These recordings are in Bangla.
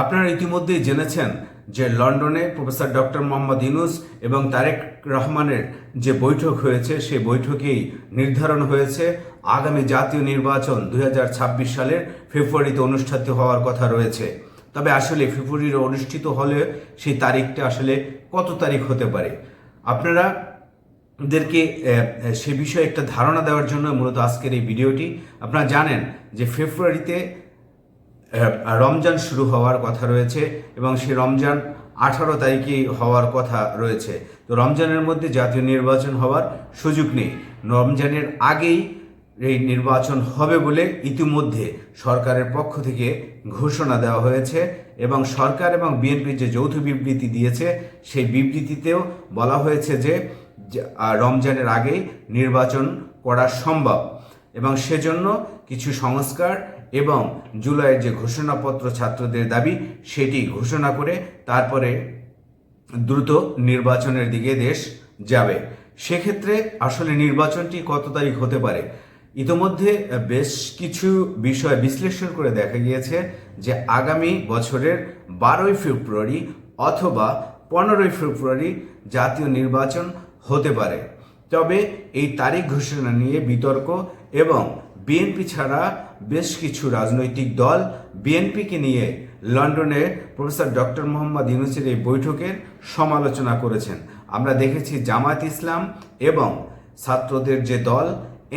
আপনারা ইতিমধ্যেই জেনেছেন যে লন্ডনে প্রফেসর ডক্টর মোহাম্মদ ইউনুস এবং তারেক রহমানের যে বৈঠক হয়েছে, সেই বৈঠকেই নির্ধারণ হয়েছে। আগামী জাতীয় নির্বাচন দু হাজার ছাব্বিশ সালের ফেব্রুয়ারিতে অনুষ্ঠিত হওয়ার কথা রয়েছে। তবে আসলে ফেব্রুয়ারির অনুষ্ঠিত হলে সেই তারিখটা আসলে কত তারিখ হতে পারে? আপনারা দেরকে সে বিষয়ে একটা ধারণা দেওয়ার জন্য মূলত আজকের এই ভিডিওটি। আপনারা জানেন যে ফেব্রুয়ারিতে রমজান শুরু হওয়ার কথা রয়েছে এবং সেই রমজান আঠারো তারিখেই হওয়ার কথা রয়েছে। তো রমজানের মধ্যে জাতীয় নির্বাচন হওয়ার সুযোগ নেই। রমজানের আগেই এই নির্বাচন হবে বলে ইতিমধ্যে সরকারের পক্ষ থেকে ঘোষণা দেওয়া হয়েছে এবং সরকার এবং বিএনপির যে যৌথ বিবৃতি দিয়েছে, সেই বিবৃতিতেও বলা হয়েছে যে রমজানের আগেই নির্বাচন করা সম্ভব এবং সেজন্য কিছু সংস্কার এবং জুলাইয়ের যে ঘোষণাপত্র ছাত্রদের দাবি, সেটি ঘোষণা করে তারপরে দ্রুত নির্বাচনের দিকে দেশ যাবে। সেক্ষেত্রে আসলে নির্বাচনটি কত তারিখ হতে পারে? ইতোমধ্যে বেশ কিছু বিষয় বিশ্লেষণ করে দেখা গিয়েছে যে আগামী বছরের বারোই ফেব্রুয়ারি অথবা পনেরোই ফেব্রুয়ারি জাতীয় নির্বাচন হতে পারে। তবে এই তারিখ ঘোষণা নিয়ে বিতর্ক এবং বিএনপি ছাড়া বেশ কিছু রাজনৈতিক দল বিএনপিকে নিয়ে লন্ডনে প্রফেসর ডক্টর মোহাম্মদ ইউনুসের এই বৈঠকের সমালোচনা করেছেন। আমরা দেখেছি জামাত ইসলাম এবং ছাত্রদের যে দল,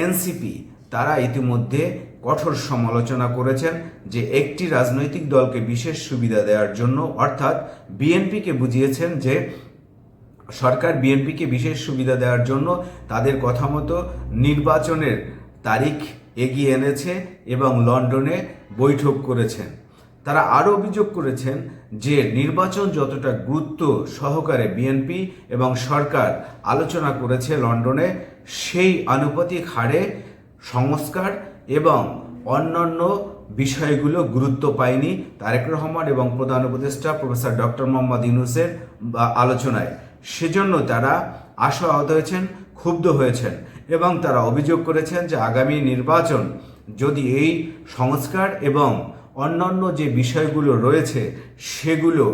এনসিপি, তারা ইতিমধ্যে কঠোর সমালোচনা করেছেন যে একটি রাজনৈতিক দলকে বিশেষ সুবিধা দেওয়ার জন্য, অর্থাৎ বিএনপিকে বুঝিয়েছেন যে সরকার বিএনপিকে বিশেষ সুবিধা দেওয়ার জন্য তাদের কথা মতো নির্বাচনের তারিখ এগিয়ে এনেছে এবং লন্ডনে বৈঠক করেছেন। তারা আরও অভিযোগ করেছেন যে নির্বাচন যতটা গুরুত্ব সহকারে বিএনপি এবং সরকার আলোচনা করেছে লন্ডনে, সেই আনুপাতিক হারে সংস্কার এবং অন্যান্য বিষয়গুলো গুরুত্ব পায়নি তারেক রহমান এবং প্রধান উপদেষ্টা প্রফেসর ডক্টর মোহাম্মদ ইউনুসের আলোচনায়। সেজন্য তারা আশাহত হয়েছেন, ক্ষুব্ধ হয়েছেন। এবং তারা অভিযোগ করেছেন যে আগামী নির্বাচন যদি এই সংস্কার এবং অন্যান্য যে বিষয়গুলো রয়েছে সেগুলো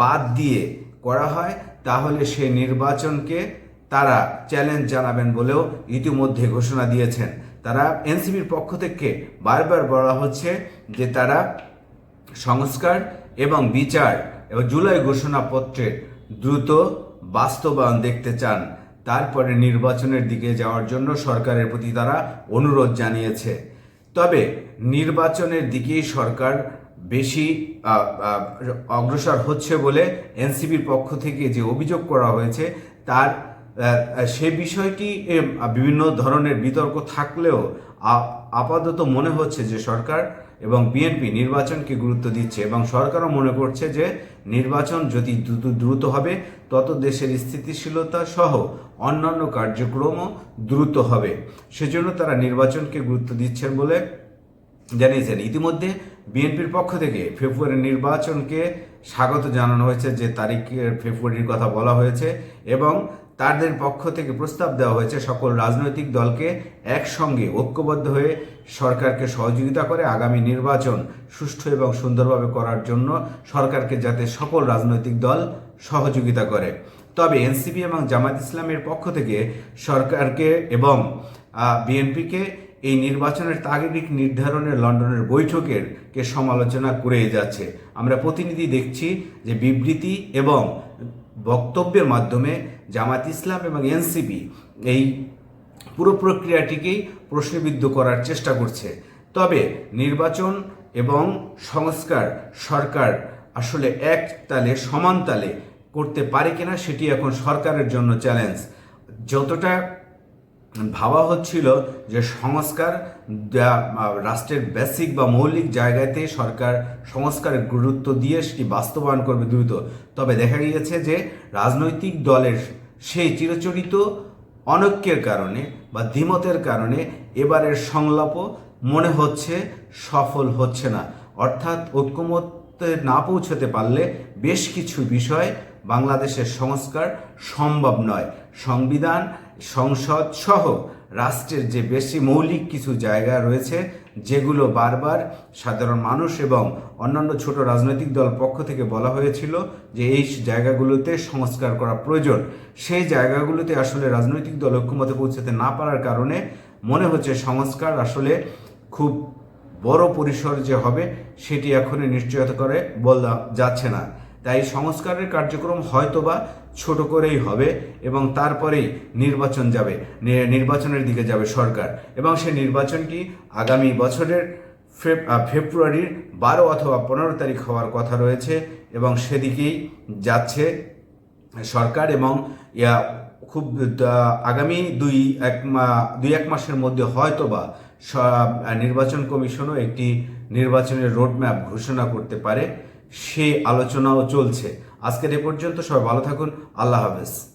বাদ দিয়ে করা হয়, তাহলে সে নির্বাচনকে তারা চ্যালেঞ্জ জানাবেন বলেও ইতিমধ্যে ঘোষণা দিয়েছেন। তারা এনসিপির পক্ষ থেকে বারবার বলা হচ্ছে যে তারা সংস্কার এবং বিচার এবং জুলাই ঘোষণাপত্রের দ্রুত বাস্তবায়ন দেখতে চান। তারপরে নির্বাচনের দিকে যাওয়ার জন্য সরকারের প্রতি তারা অনুরোধ জানিয়েছে। তবে নির্বাচনের দিকেই সরকার বেশি অগ্রসর হচ্ছে বলে এনসিপির পক্ষ থেকে যে অভিযোগ করা হয়েছে, তার সে বিষয়টি বিভিন্ন ধরনের বিতর্ক থাকলেও আপাতত মনে হচ্ছে যে সরকার এবং বিএনপি নির্বাচনকে গুরুত্ব দিচ্ছে এবং সরকারও মনে করছে যে নির্বাচন যদি দ্রুত দ্রুত হবে, তত দেশের স্থিতিশীলতা সহ অন্যান্য কার্যক্রমও দ্রুত হবে। সেজন্য তারা নির্বাচনকে গুরুত্ব দিচ্ছেন বলে জানিয়েছেন। ইতিমধ্যে বিএনপির পক্ষ থেকে ফেব্রুয়ারি নির্বাচনকে স্বাগত জানানো হয়েছে যে তারিখের ফেব্রুয়ারির কথা বলা হয়েছে এবং তাদের পক্ষ থেকে প্রস্তাব দেওয়া হয়েছে, সকল রাজনৈতিক দলকে একসঙ্গে ঐক্যবদ্ধ হয়ে সরকারকে সহযোগিতা করে আগামী নির্বাচন সুষ্ঠু এবং সুন্দরভাবে করার জন্য সরকারকে যাতে সকল রাজনৈতিক দল সহযোগিতা করে। তবে এনসিপি এবং জামাত ইসলামের পক্ষ থেকে সরকারকে এবং বিএনপিকে এই নির্বাচনের তারিখ নির্ধারণের লন্ডনের বৈঠকের কে সমালোচনা করে যাচ্ছে। আমরা প্রতিনিধি দেখছি যে বিবৃতি এবং বক্তব্যের মাধ্যমে জামাত ইসলাম এবং এনসিপি এই পুরো প্রক্রিয়াটিকেই প্রশ্নবিদ্ধ করার চেষ্টা করছে। তবে নির্বাচন এবং সংস্কার সরকার আসলে এক তালে, সমান তালে করতে পারে কিনা সেটি এখন সরকারের জন্য চ্যালেঞ্জ যতটা ভাবা হচ্ছিল যে সংস্কার রাষ্ট্রের বেসিক বা মৌলিক জায়গাতে সরকার সংস্কারের গুরুত্ব দিয়ে সেটি বাস্তবায়ন করবে দ্রুত। তবে দেখা গিয়েছে যে রাজনৈতিক দলের সেই চিরচরিত অনৈক্যের কারণে বা দ্বিমতের কারণে এবারের সংলাপও মনে হচ্ছে সফল হচ্ছে না। অর্থাৎ ঐক্যমতে না পৌঁছতে পারলে বেশ কিছু বিষয় বাংলাদেশের সংস্কার সম্ভব নয়। সংবিধান, সংসদ সহ রাষ্ট্রের যে বেশি মৌলিক কিছু জায়গা রয়েছে, যেগুলো বারবার সাধারণ মানুষ এবং অন্যান্য ছোট রাজনৈতিক দল পক্ষ থেকে বলা হয়েছিল যে এই জায়গাগুলোতে সংস্কার করা প্রয়োজন। সেই জায়গাগুলোতে আসলে রাজনৈতিক দল ঐক্যমতে পৌঁছাতে না পারার কারণে মনে হচ্ছে সংস্কার আসলে খুব বড় পরিসর যে হবে, সেটি এখনই নিশ্চয়তা করে বলা যাচ্ছে না। তাই সংস্কারের কার্যক্রম হয়তোবা ছোট করেই হবে এবং তারপরেই নির্বাচন যাবে নির্বাচনের দিকে যাবে সরকার এবং সেই নির্বাচনটি আগামী বছরের ফেব্রুয়ারির বারো অথবা পনেরো তারিখ হওয়ার কথা রয়েছে এবং সেদিকেই যাচ্ছে সরকার এবং ইয়া খুব আগামী দুই এক দুই এক মাসের মধ্যে হয়তোবা সব নির্বাচন কমিশনও একটি নির্বাচনের রোডম্যাপ ঘোষণা করতে পারে। সেই আলোচনাও চলছে। আজকের এ পর্যন্ত সবাই ভালো থাকুন। আল্লাহ হাফেজ।